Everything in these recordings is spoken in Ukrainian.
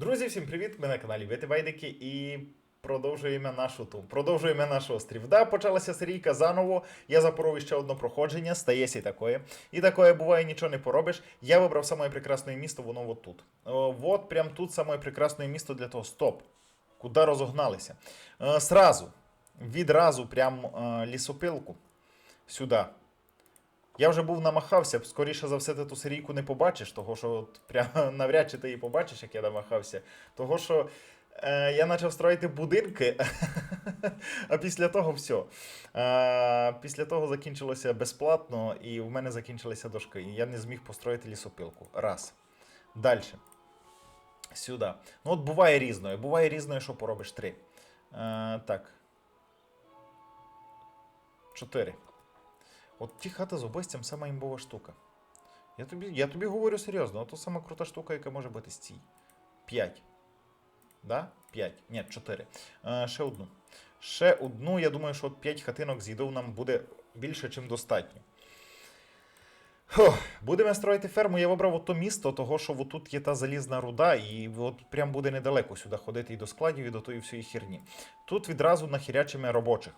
Друзі, всім привіт! Ми на каналі Вити Байдики і продовжуємо нашу ту. Продовжуємо наш острів. Да, почалася серійка заново. Я запоров ще одне проходження, стається і такое. І такое буває, нічого не поробиш. Я вибрав саме прекрасне місто, воно от тут. О, от прям тут саме прекрасне місто для того. Стоп. Куди розогналися? Е, сразу, відразу, прям е, лісопилку. Сюди. Я вже був намахався, скоріше за все, ти ту серійку не побачиш, того що от прям навряд чи ти її побачиш, як я намахався. Того що е, я почав строїти будинки, а після того все. Е, після того закінчилося безплатно, і в мене закінчилися дошки. І я не зміг построїти лісопилку. Раз. Далі. Сюди. Ну, от буває різною. Буває різною, що поробиш. Три. Е, так. Чотири. От ті хати з обойстям сама імбова штука. Я тобі, я тобі говорю серйозно, то сама крута штука, яка може бути з цій. П'ять. Да? П'ять. Ні, чотири. Е, ще одну. Ще одну, я думаю, що от п'ять хатинок з їдою нам буде більше, чим достатньо. Фух, будемо строїти ферму. Я вибрав ото місто, того, що тут є та залізна руда, і от прям буде недалеко сюди ходити і до складів, і до тої всієї херні. Тут відразу нахірячимо робочих.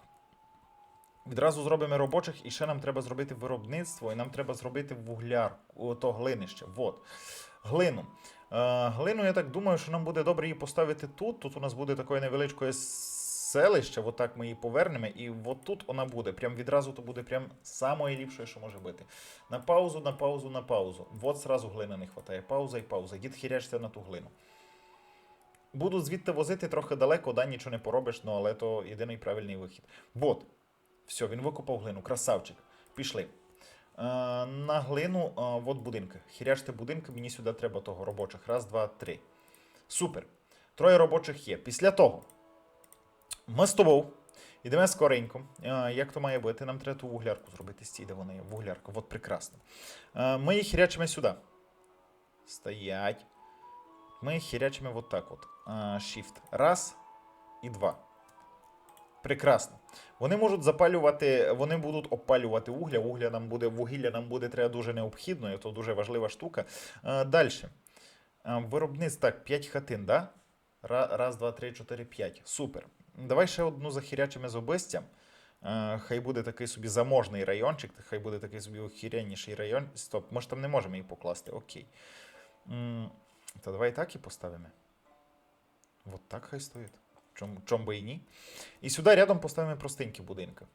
Відразу зробимо робочих, і ще нам треба зробити виробництво, і нам треба зробити вуглярку, то глинище. Вот. Глину. Е, глину, я так думаю, що нам буде добре її поставити тут. Тут у нас буде таке невеличке селище, отак ми її повернемо, і от тут вона буде. Прям відразу то буде прям самое ліпше, що може бути. На паузу, на паузу, на паузу. От зразу глини не вистачає. Пауза і пауза. Дід хірячся на ту глину. Буду звідти возити трохи далеко, да, нічого не поробиш, ну, але то єдиний правильний вихід. Вот. Все, він викопав глину. Красавчик. Пішли. Е, на глину, е, от будинки. Хірячте будинки, мені сюди треба того робочих. Раз, два, три. Супер. Троє робочих є. Після того. Ми з тобою йдемо скоренько. Е, як то має бути? Нам треба ту вуглярку зробити. Стій, де вона є. Вуглярка. От прекрасно. Е, ми їх хірячимо сюди. Стоять. Ми їх хірячимо от так от. Е, Shift. Раз і два. Прекрасно. Вони можуть запалювати, вони будуть опалювати вугля. Вугля нам буде, вугілля нам буде треба дуже необхідно, і то дуже важлива штука. Е, Далі. Виробництво, так, 5 хатин, да? Раз, два, три, чотири, п'ять. Супер. Давай ще одну захірячимо з обистям. Е, Хай буде такий собі заможний райончик, хай буде такий собі охірянніший район. Стоп, ми ж там не можемо її покласти. Окей. Та давай так і поставимо. Вот так хай стоїть. Чом, чом би і ні. І сюди рядом поставимо простенькі будинки.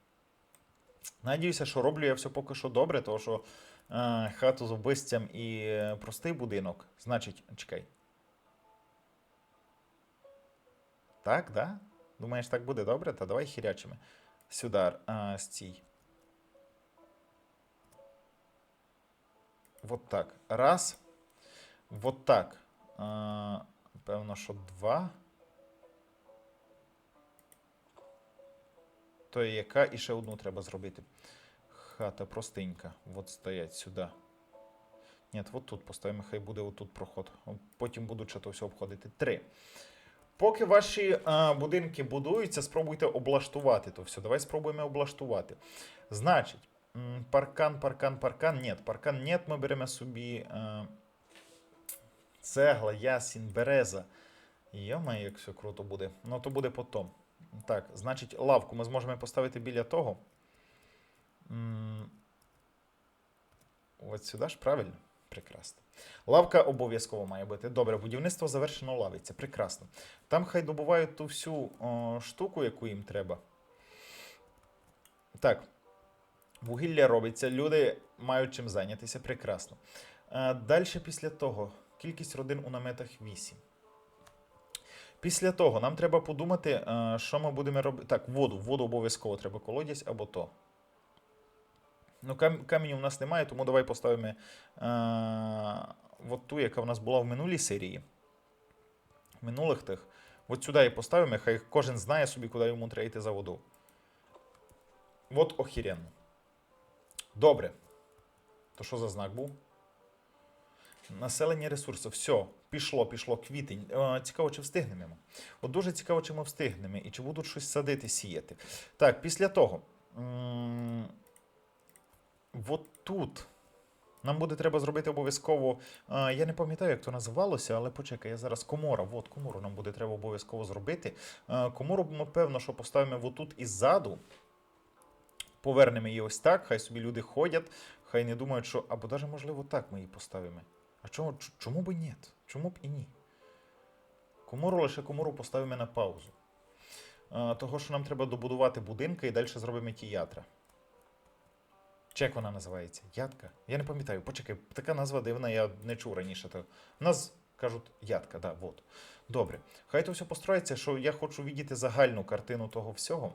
Надіюся, що роблю я все поки що добре, тому що е, хату з обистям і е, простий будинок. Значить, чекай. Так, да? Думаєш, так буде добре? Та давай хірячими. Сюди, е, стій. Вот так. Раз. Вот так. Е, певно, що два. То є яка і ще одну треба зробити. Хата простенька. От стоять сюди. Ні, от тут поставимо, хай буде отут проход. Потім буду то все обходити. Три. Поки ваші а, будинки будуються, спробуйте облаштувати то все. Давай спробуємо облаштувати. Значить, паркан, паркан, паркан. Ні, паркан ні, ми беремо собі а, цегла, ясінь, береза. Йома, як все круто буде. Ну, то буде потім. Так, значить, лавку ми зможемо поставити біля того. От сюди ж правильно? Прекрасно. Лавка обов'язково має бути. Добре, будівництво завершено лавиться. Прекрасно. Там хай добувають ту всю о, штуку, яку їм треба. Так. Вугілля робиться, люди мають чим зайнятися. Прекрасно. Е, Далі після того. Кількість родин у наметах 8. Після того нам треба подумати, е, що ми будемо робити. Так, воду. Воду обов'язково треба колодязь або то. Ну, кам- каменю у нас немає, тому давай поставимо е, от ту, яка в нас була в минулій серії. Минулих тих. От сюди і поставимо, хай кожен знає собі, куди йому треба йти за воду. От охіренно. Добре. То що за знак був? Населення ресурсів. Все, пішло, пішло, квітень. Е, Цікаво, чи встигнемо. От дуже цікаво, чи ми встигнемо і чи будуть щось садити, сіяти. Так, після того. От тут Нам буде треба зробити обов'язково. е, я не пам'ятаю, як то називалося, але почекай, я зараз комора. От комору нам буде треба обов'язково зробити. Е, комору ми певно, що поставимо отут іззаду. Повернемо її ось так, хай собі люди ходять, хай не думають, що або навіть можливо так ми її поставимо. А чому, чому б і ні? Чому б і ні? Комору лише комору поставимо на паузу. Того, що нам треба добудувати будинки і далі зробимо тіятра. Чи як вона називається? Ядка? Я не пам'ятаю. Почекай, така назва дивна, я не чув раніше. То... Нас кажуть ядка, да, вот. Добре. Хай то все построїться, що я хочу видіти загальну картину того всього.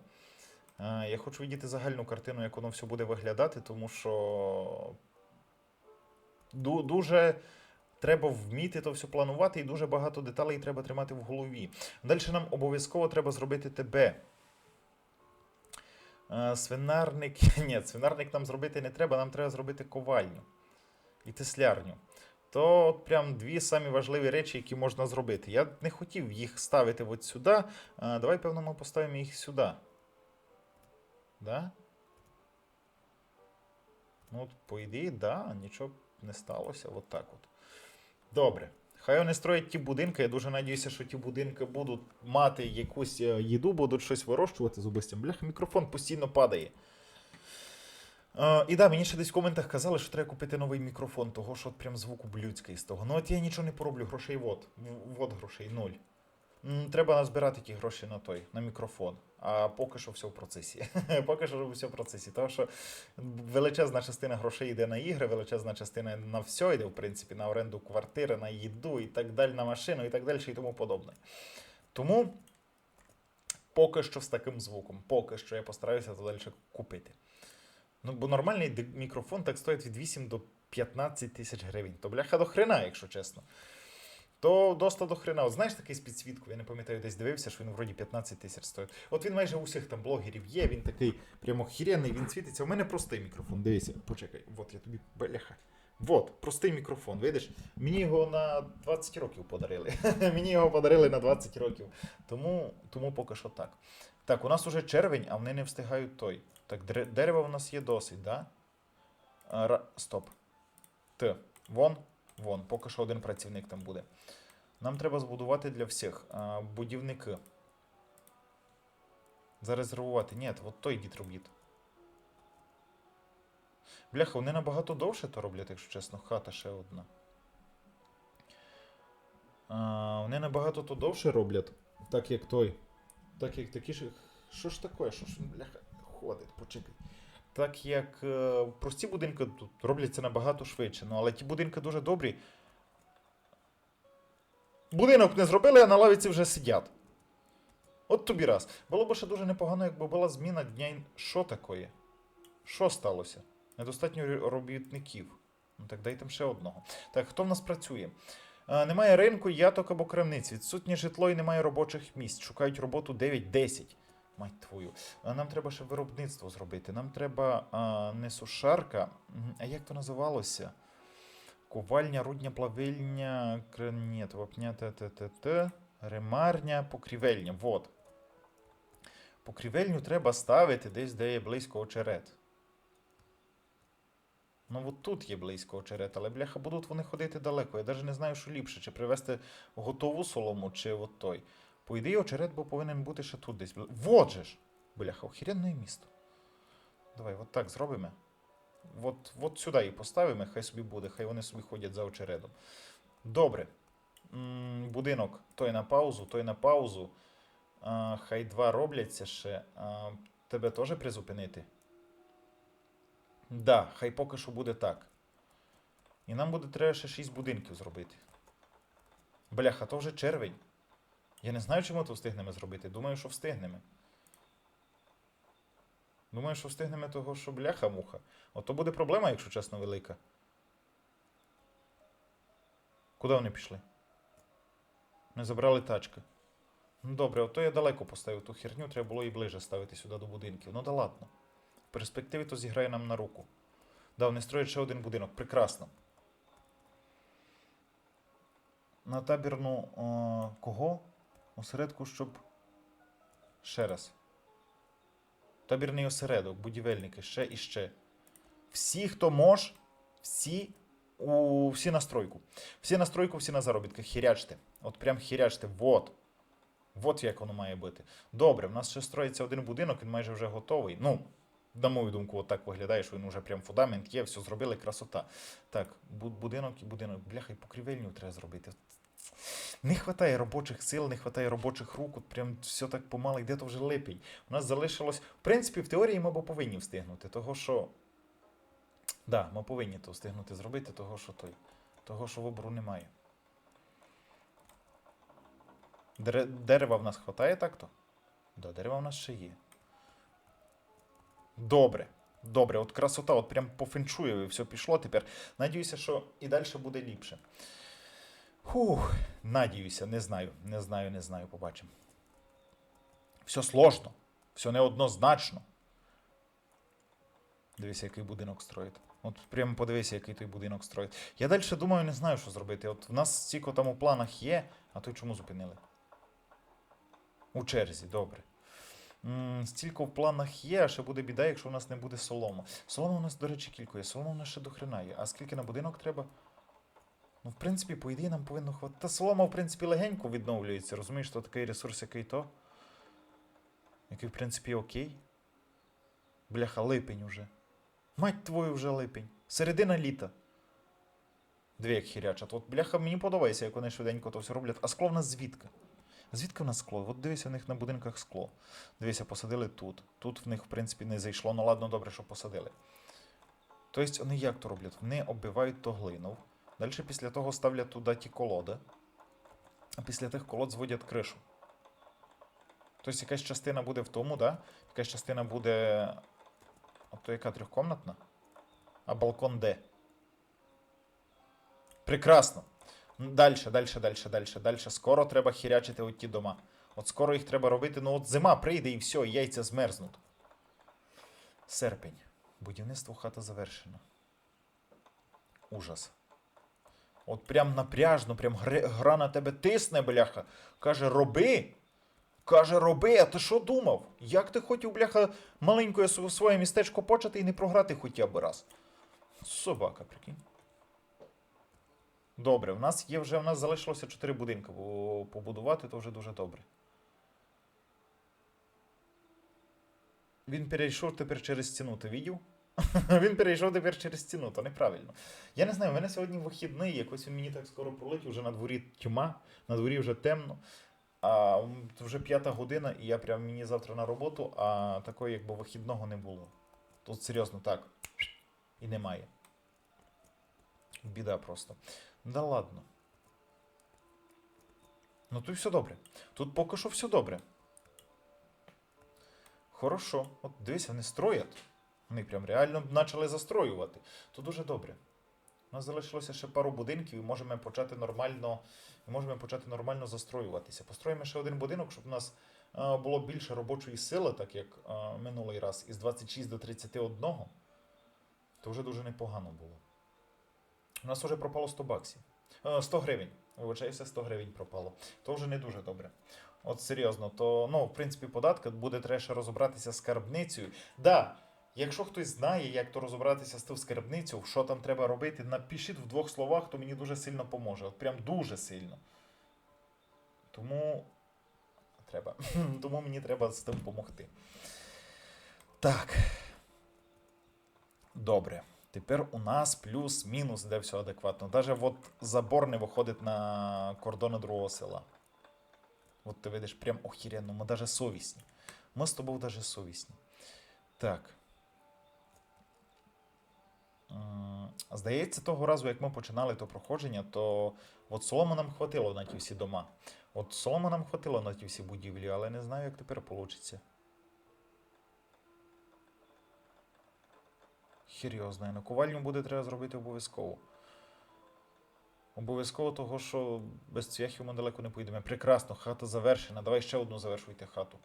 Я хочу видіти загальну картину, як воно все буде виглядати, тому що дуже треба вміти то все планувати, і дуже багато деталей треба тримати в голові. Далі нам обов'язково треба зробити тебе. Е, Свинарник. Ні, свинарник нам зробити не треба, нам треба зробити ковальню і теслярню. То от прям дві самі важливі речі, які можна зробити. Я не хотів їх ставити от сюди. Е, Давай, певно, ми поставимо їх сюди. Да? Ну, от, по ідеї, да, нічого не сталося. От так от. Добре. Хай вони строять ті будинки. Я дуже надіюся, що ті будинки будуть мати якусь е, їду, будуть щось вирощувати з областям. Бляха, мікрофон постійно падає. Е, і да, мені ще десь в коментах казали, що треба купити новий мікрофон, того що от прям звук ублюдський з того. Ну от я нічого не пороблю, грошей вот. Вот грошей, нуль. Треба назбирати ті гроші на той, на мікрофон. А поки що все в процесі. поки що все в процесі. Тому що величезна частина грошей йде на ігри, величезна частина на все йде, в принципі, на оренду квартири, на їду і так далі, на машину і так далі і тому подобне. Тому поки що з таким звуком, поки що я постараюся то далі купити. Ну, бо нормальний мікрофон так стоїть від 8 до 15 тисяч гривень. То бляха до хрена, якщо чесно. То доста до хрена. От знаєш такий з підсвіткою, я не пам'ятаю, десь дивився, що він вроді 15 тисяч стоїть. От він майже у всіх там блогерів є, він такий прямо хіренний, він світиться. У мене простий мікрофон. Дивися, почекай, от я тобі бляха. Вот, простий мікрофон, видиш? Мені його на 20 років подарили. Мені його подарили на 20 років. Тому, тому поки що так. Так, у нас уже червень, а вони не встигають той. Так, дерева у нас є досить, да? Стоп. Т. Вон, вон, поки що один працівник там буде. Нам треба збудувати для всіх а, будівники. Зарезервувати. Ні, от той дід робіт. Бляха, вони набагато довше то роблять, якщо чесно, хата ще одна. А, вони набагато то довше роблять, так як той. Так як такі ж. Що ж таке? Що ж бляха, ходить, почекай. Так як е, прості будинки тут робляться набагато швидше. Ну, але ті будинки дуже добрі. Будинок не зробили, а на лавіці вже сидять. От тобі раз. Було б ще дуже непогано, якби була зміна дня. Що такое? Що сталося? Недостатньо робітників. Ну так дай там ще одного. Так, хто в нас працює? Е, немає ринку, яток або крамниць. Відсутнє житло і немає робочих місць. Шукають роботу 9-10. Мать твою. Нам треба ще виробництво зробити. Нам треба а, не сушарка. А як то називалося? Ковальня, рудня, плавильня, кр- вапня, т-т-т-т, ремарня, покрівельня. Вот. Покрівельню треба ставити десь, де є близько очерет. Ну, от тут є близько очерет, але бляха, будуть вони ходити далеко. Я навіть не знаю, що ліпше, чи привезти готову солому, чи от той. По ідеї, очерет бо повинен бути ще тут десь. Вот же ж! Бляха, охеренне місто. Давай, от так зробимо. От, от сюди її поставимо, хай собі буде, хай вони собі ходять за очередом. Добре. Будинок той на паузу, той на паузу. А, хай два робляться ще. А, тебе теж призупинити? Да, хай поки що буде так. І нам буде треба ще 6 будинків зробити. Бляха, то вже червень. Я не знаю, чи ми то встигнемо зробити. Думаю, що встигнемо. Думаю, що встигнемо того, що бляха-муха. Ото буде проблема, якщо чесно, велика. Куди вони пішли? Не забрали тачки. Ну добре, ото я далеко поставив ту херню, треба було і ближе ставити сюди до будинків. Ну да ладно. В перспективі то зіграє нам на руку. Да, вони строять ще один будинок. Прекрасно. На табірну о, кого? Осередку, щоб. Ще раз. Табірний осередок, будівельники, ще і ще. Всі, хто мож, всі у всі на стройку. Всі на стройку, всі на заробітках. Хірячте. От прям хірячте. Вот. Вот як воно має бути. Добре, в нас ще строїться один будинок, він майже вже готовий. Ну, на мою думку, от так виглядає, що він вже прям фундамент є, все зробили, красота. Так, будинок і будинок. Бляха, і покрівельню треба зробити. Не вистачає робочих сил, не вистачає робочих рук, от прям все так помало йде, то вже липень. У нас залишилось. В принципі, в теорії ми б повинні встигнути, того що. Да, ми повинні то встигнути зробити, того що той. Того, що вибору немає. Дерева в нас хватає так-то? Да, дерева в нас ще є. Добре. Добре, от красота, от прям по феншую все пішло тепер. Надіюся, що і далі буде ліпше. Фух, надіюся, не знаю, не знаю, не знаю, побачимо. Все сложно, все неоднозначно. Дивися, який будинок строїть. От прямо подивися, який той будинок строїть. Я далі думаю, не знаю, що зробити. От в нас стільки там у планах є, а той чому зупинили? У черзі, добре. М, Стільки в планах є, а ще буде біда, якщо в нас не буде солома. Солома у нас, до речі, кілько є. Солома у нас ще до хрена є. А скільки на будинок треба? Ну, в принципі, по ідеї нам повинно хватати. Та солома, в принципі, легенько відновлюється. Розумієш, то такий ресурс, який то. Який, в принципі, окей. Бляха, липень уже. Мать твою вже липень. Середина літа. Дві як хірячат. От бляха, мені подобається, як вони швиденько то все роблять. А скло в нас звідки? Звідки в нас скло? От дивися, в них на будинках скло. Дивися, посадили тут. Тут в них, в принципі, не зайшло. Ну ладно, добре, що посадили. Тобто, вони як то роблять? Вони оббивають то глиною. Далі після того ставлять туди ті колоди. А після тих колод зводять кришу. Тобто якась частина буде в тому, да? Якась частина буде. А то яка трьохкомнатна? А балкон де? Прекрасно. Далі, далі, далі, далі, далі. Скоро треба хірячити от ті дома. От скоро їх треба робити. Ну от зима прийде і все, яйця змерзнуть. Серпень. Будівництво хата завершено. Ужас. От прям напряжно, прям гра на тебе тисне, бляха. Каже, роби. Каже, роби, а ти що думав? Як ти хотів, бляха, маленькое своє містечко почати і не програти хоча б раз? Собака, прикинь. Добре, в нас є вже, в нас залишилося 4 будинки бо побудувати, то вже дуже добре. Він перейшов тепер через стіну, ти видів? він перейшов тепер через стіну, то неправильно. Я не знаю, в мене сьогодні вихідний, якось він мені так скоро пролетів, вже на дворі тьма, на дворі вже темно. А вже п'ята година, і я прям мені завтра на роботу, а такої якби вихідного не було. Тут серйозно так. І немає. Біда просто. Да ладно. Ну тут все добре. Тут поки що все добре. Хорошо. От дивись, вони строять. Вони прям реально почали застроювати. То дуже добре. У нас залишилося ще пару будинків і можемо почати нормально, і можемо почати нормально застроюватися. Построїмо ще один будинок, щоб у нас е, було більше робочої сили, так як е, минулий раз, із 26 до 31. То вже дуже непогано було. У нас вже пропало 100 баксів. Е, 100 гривень. Вибачаюся, 100 гривень пропало. То вже не дуже добре. От серйозно, то ну, в принципі, податки буде треба ще розібратися з скарбницею. Да, якщо хтось знає, як то розібратися з тим скарбницею, що там треба робити, напишіть в двох словах, то мені дуже сильно поможе. От прям дуже сильно. Тому треба. Тому мені треба з тим допомогти. Так. Добре. Тепер у нас плюс-мінус, де все адекватно. Даже от забор не виходить на кордони другого села. От ти видиш, прям охеренно, ми даже совісні. Ми з тобою даже совісні. Так. Здається, того разу, як ми починали то проходження, то от соломи нам хватило на ті всі дома. От соломи нам хватило на ті всі будівлі, але не знаю, як тепер вийде. Хір його знає. Наковальню буде треба зробити обов'язково. Обов'язково того, що без цвяхів ми далеко не поїдемо. Прекрасно, хата завершена. Давай ще одну завершуйте хату.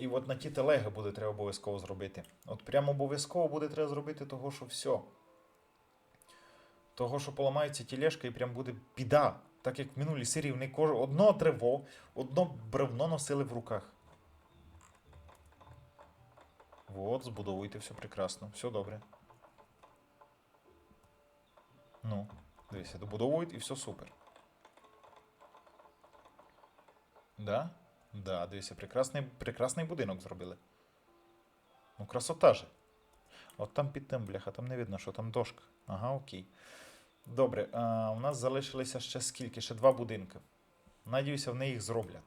І от на ті телеги буде треба обов'язково зробити. От прямо обов'язково буде треба зробити того, що все. Того, що поламаються тілешка і прям буде біда. Так як в минулій серії вони кож... одно древо, одно бревно носили в руках. От, збудовуйте все прекрасно, все добре. Ну, дивіться, добудовують і все супер. Да? Да, дивіться, прекрасний, прекрасний будинок зробили. Ну, красота же. От там під тим, бляха, там не видно, що там дошка. Ага, окей. Добре, а, у нас залишилося ще скільки? Ще два будинки. Надіюся, вони їх зроблять.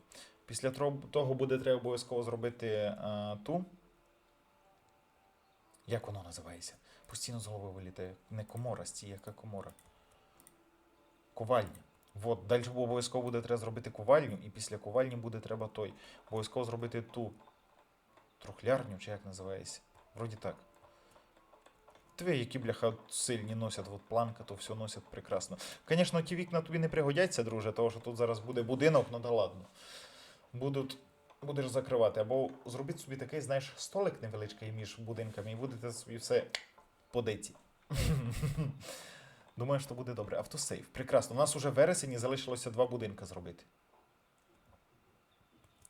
Після того буде треба обов'язково зробити а, ту. Як воно називається? Постійно з голови вилітає. Не комора, стій, яка комора. Ковальня. От, далі обов'язково буде треба зробити ковальню, і після ковальні буде треба той. Обов'язково зробити ту трухлярню, чи як називається. Вроді так. Дві, які, бляха, сильні носять, от планка, то все носять прекрасно. Звісно, ті вікна тобі не пригодяться, друже, тому що тут зараз буде будинок, ну да ладно. Будуть, будеш закривати. Або зробіть собі такий, знаєш, столик невеличкий між будинками, і будете собі все по диці. Думаю, що буде добре. Автосейв. Прекрасно. У нас уже вересень і залишилося два будинки зробити.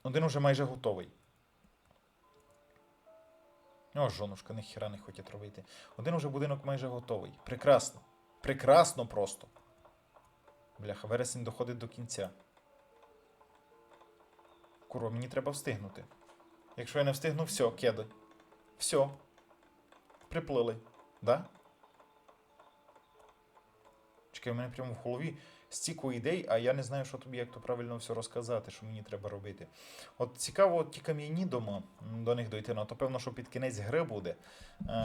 Один уже майже готовий. О, жонушка, ніхіра не хочуть робити. Один уже будинок майже готовий. Прекрасно. Прекрасно просто. Бляха, вересень доходить до кінця. Курва, мені треба встигнути. Якщо я не встигну, все, кеди. Все. Приплили. Да? Чекай, в мене прямо в голові стільки ідей, а я не знаю, що тобі, як то правильно все розказати, що мені треба робити. От цікаво, от ті кам'яні дома, до них дойти, ну то певно, що під кінець гри буде. Е,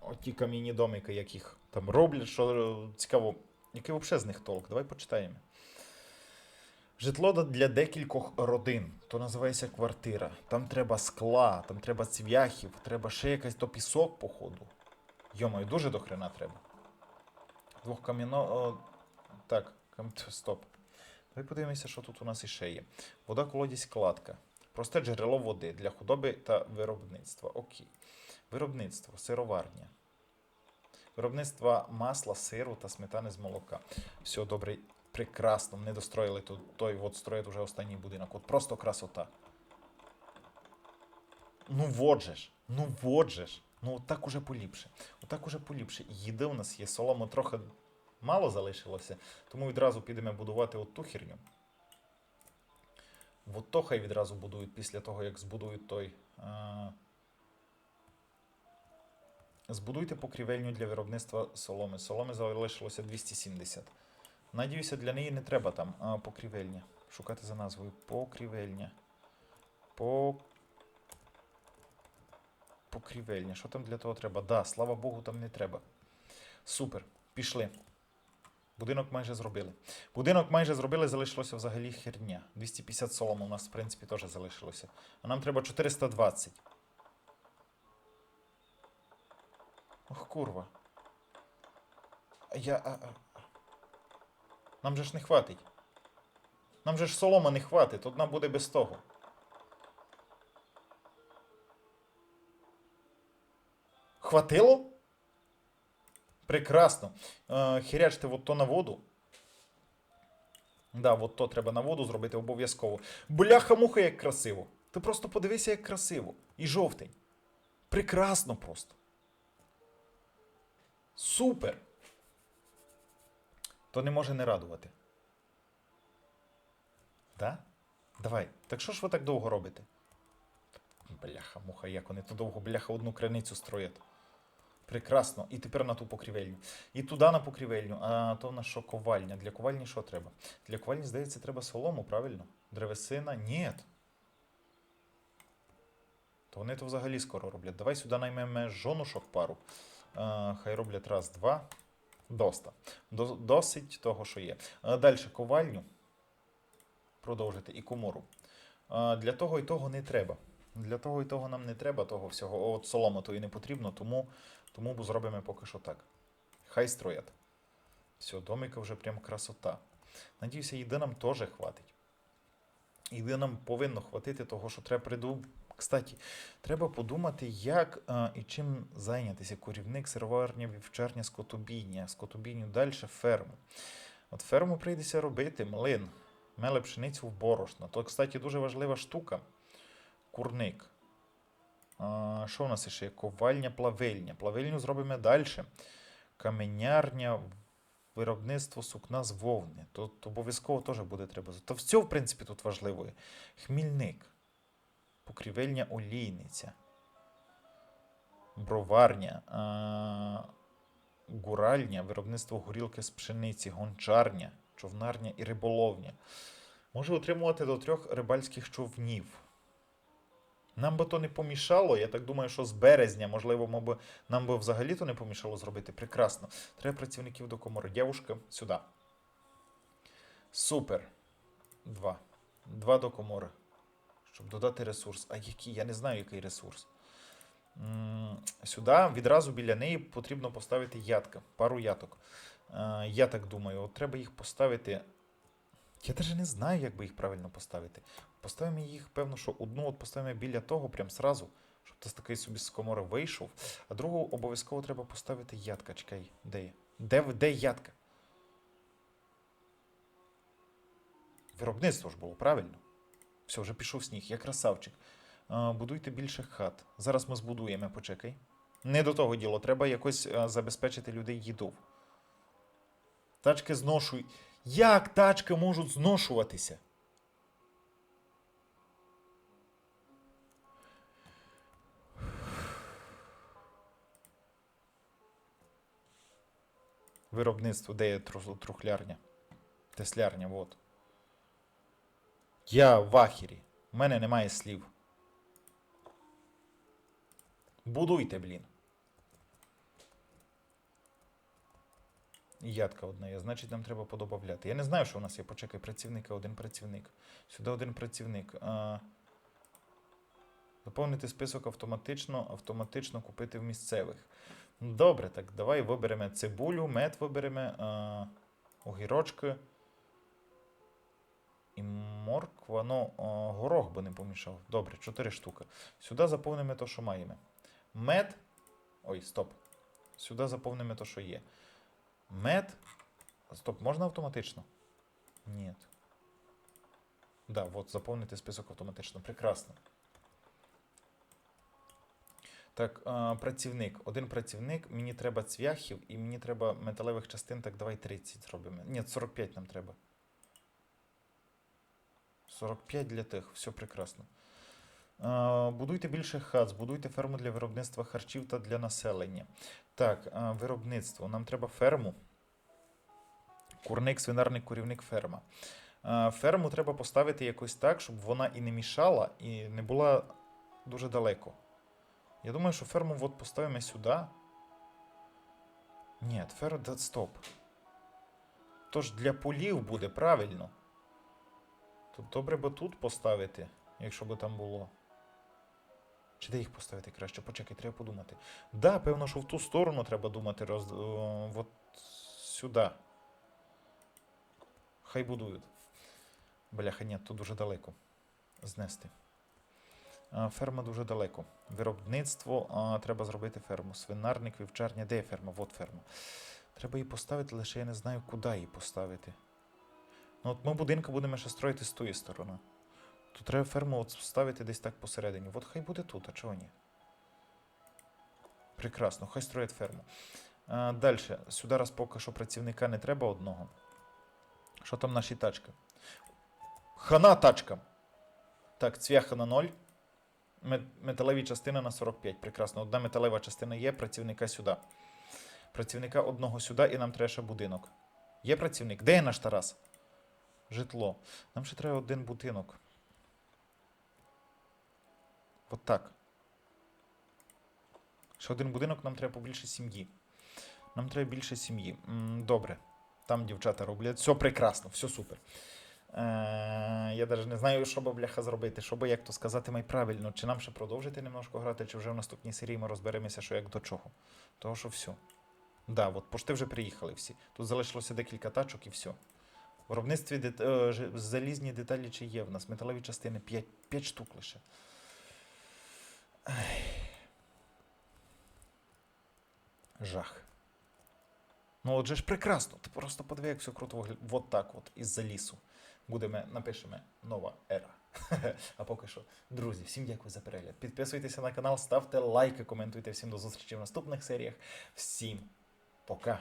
от ті кам'яні домики, яких там роблять, що е, цікаво, який взагалі з них толк? Давай почитаємо. Житло для декількох родин, то називається квартира. Там треба скла, там треба цвяхів, треба ще якась то пісок, походу. Йомаю, дуже до хрена треба. Двох кам'яно. Так, стоп. Давай подивимося, що тут у нас іще є. Вода, колодязь, кладка. Просте джерело води для худоби та виробництва. Окей. Виробництво, сироварня. Виробництво масла, сиру та сметани з молока. Все добре, прекрасно. Не достроїли тут той, от строїть уже останній будинок. От просто красота. Ну вот же ж, ну вот же ж. Ну от так уже поліпше. Отак уже поліпше. Їди у нас є, солому трохи мало залишилося, тому відразу підемо будувати от ту херню. От то хай відразу будують після того, як збудують той. А... Збудуйте покрівельню для виробництва соломи. Соломи залишилося 270. Надіюся, для неї не треба там а, покрівельня. Шукати за назвою покрівельня. По... Покрівельня. Що там для того треба? Да, слава Богу, там не треба. Супер. Пішли. Будинок майже зробили. Будинок майже зробили, залишилося взагалі херня. 250 солому у нас, в принципі, теж залишилося. А нам треба 420. Ох, курва. Я. А, а. Нам же ж не хватить. Нам же ж солома не хватить, одна буде без того. Хватило? Прекрасно. Е, хірячте от то на воду. Да, от то треба на воду зробити обов'язково. Бляха-муха, як красиво. Ти просто подивися, як красиво. І жовтень. Прекрасно просто. Супер. То не може не радувати. Да? Давай. Так що ж ви так довго робите? Бляха, муха, як вони то довго, бляха, одну криницю строять. Прекрасно. І тепер на ту покрівельню. І туди на покрівельню. А то на що ковальня? Для ковальні що треба? Для ковальні, здається, треба солому, правильно? Древесина? Ні. То вони то взагалі скоро роблять. Давай сюди наймемо жонушок пару. А, хай роблять раз, два. Доста. Досить того, що є. Далі ковальню. Продовжити і комору. Для того і того не треба. Для того і того нам не треба того всього. От солома то і не потрібно, тому, тому зробимо поки що так. Хай строять. Все, домика вже прям красота. Надіюся, їди нам теж хватить. Їди нам повинно хватити того, що треба приду. Кстати, треба подумати, як а, і чим зайнятися. Корівник, сироварня, вівчарня, скотобійня, скотобійню далі ферму. От ферму прийдеться робити, млин, меле пшеницю в борошно. То, кстати, дуже важлива штука. Курник. А, що у нас ще є? Ковальня, плавильня. Плавильню зробимо далі. Каменярня, виробництво сукна з вовни. Тут обов'язково теж буде треба. То все, в принципі, тут важливо. Хмільник, покрівельня олійниця, броварня, а, гуральня, виробництво горілки з пшениці, гончарня, човнарня і риболовня. Може отримувати до трьох рибальських човнів. Нам би то не помішало. Я так думаю, що з березня, можливо, би, нам би взагалі то не помішало зробити. Прекрасно. Треба працівників до комори. Дівушка, сюди. Супер. Два. Два до комори. Щоб додати ресурс. А який? Я не знаю, який ресурс. Сюди відразу біля неї потрібно поставити ятка, пару яток. Е, Я так думаю, от треба їх поставити. Я навіть не знаю, як би їх правильно поставити. Поставимо їх, певно, що одну от поставимо біля того, прям сразу, щоб ти з такий собі з комори вийшов. А другу обов'язково треба поставити ятка. Чекай, де є? Де, де ятка? Виробництво ж було, правильно? Все, вже пішов сніг, я красавчик. Будуйте більше хат. Зараз ми збудуємо, почекай. Не до того діло, треба якось забезпечити людей їду. Тачки зношують. Як тачки можуть зношуватися? Виробництво, де є трухлярня? Теслярня, от. Я в ахері. У мене немає слів. Будуйте, блін. І Ядка одна є, значить нам треба подобавляти. Я не знаю, що у нас є. Почекай, працівника, один працівник. Сюди один працівник. А... Заповнити список автоматично, автоматично купити в місцевих. Добре, так, давай виберемо цибулю, мед виберемо, а... огірочки. І морква, ну, а, горох би не помішав. Добре, 4 штуки. Сюди заповнимо те, що маємо. Мед. Ой, стоп. Сюди заповнимо те, що є. Мед. Стоп, можна автоматично? Ні. Да, вот, заповнити список автоматично. Прекрасно. Так, працівник. Один працівник. Мені треба цвяхів і мені треба металевих частин. Так, давай 30 зробимо. Ні, 45 нам треба. 45 для тих, все прекрасно. Е, Будуйте більше хат, збудуйте ферму для виробництва харчів та для населення. Так, е, виробництво. Нам треба ферму. Курник, свинарник, корівник, ферма. Е, Ферму треба поставити якось так, щоб вона і не мішала, і не була дуже далеко. Я думаю, що ферму от поставимо сюди. Ні, ферму, да, стоп. Тож для полів буде правильно. Тут добре би тут поставити, якщо би там було. Чи де їх поставити краще? Почекай, треба подумати. Да, певно, що в ту сторону треба думати. Роз... о, От сюди. Хай будують. Бляха, ні, тут дуже далеко. Знести. Ферма дуже далеко. Виробництво треба зробити ферму. Свинарник, вівчарня. Де ферма? От ферма. Треба її поставити, лише я не знаю, куди її поставити. Ну, от ми будинку будемо ще строїти з тої сторони. Тут треба ферму от ставити десь так посередині. От хай буде тут, а чого ні? Прекрасно, хай строять ферму. А, далі. Сюди раз поки що працівника не треба одного. Що там наші тачки? Хана тачка. Так, цвяха на 0. Мет- Металеві частини на 45. Прекрасно. Одна металева частина є, працівника сюди. Працівника одного сюди, і нам треба ще будинок. Є працівник? Де є наш Тарас? Житло. Нам ще треба один будинок. От так. Ще один будинок, нам треба побільше сім'ї. Нам треба більше сім'ї. Добре. Там дівчата роблять. Все прекрасно, все супер. Е, я навіть не знаю, що би бляха зробити, що би, як то сказати, май правильно. Чи нам ще продовжити немножко грати, чи вже в наступній серії ми розберемося, що як до чого. Того, що все. Да, от пошти вже приїхали всі. Тут залишилося декілька тачок і все. В виробництві дет... е, залізні деталі чи є в нас, металеві частини 5, 5 штук лише. Ай. Жах. Ну, отже ж прекрасно. Ти просто подиви, як все круто виглядає. Вот так от, із-за лісу. Будемо, напишемо нова ера. А поки що, друзі, всім дякую за перегляд. Підписуйтеся на канал, ставте лайки, коментуйте. Всім до зустрічі в наступних серіях. Всім пока.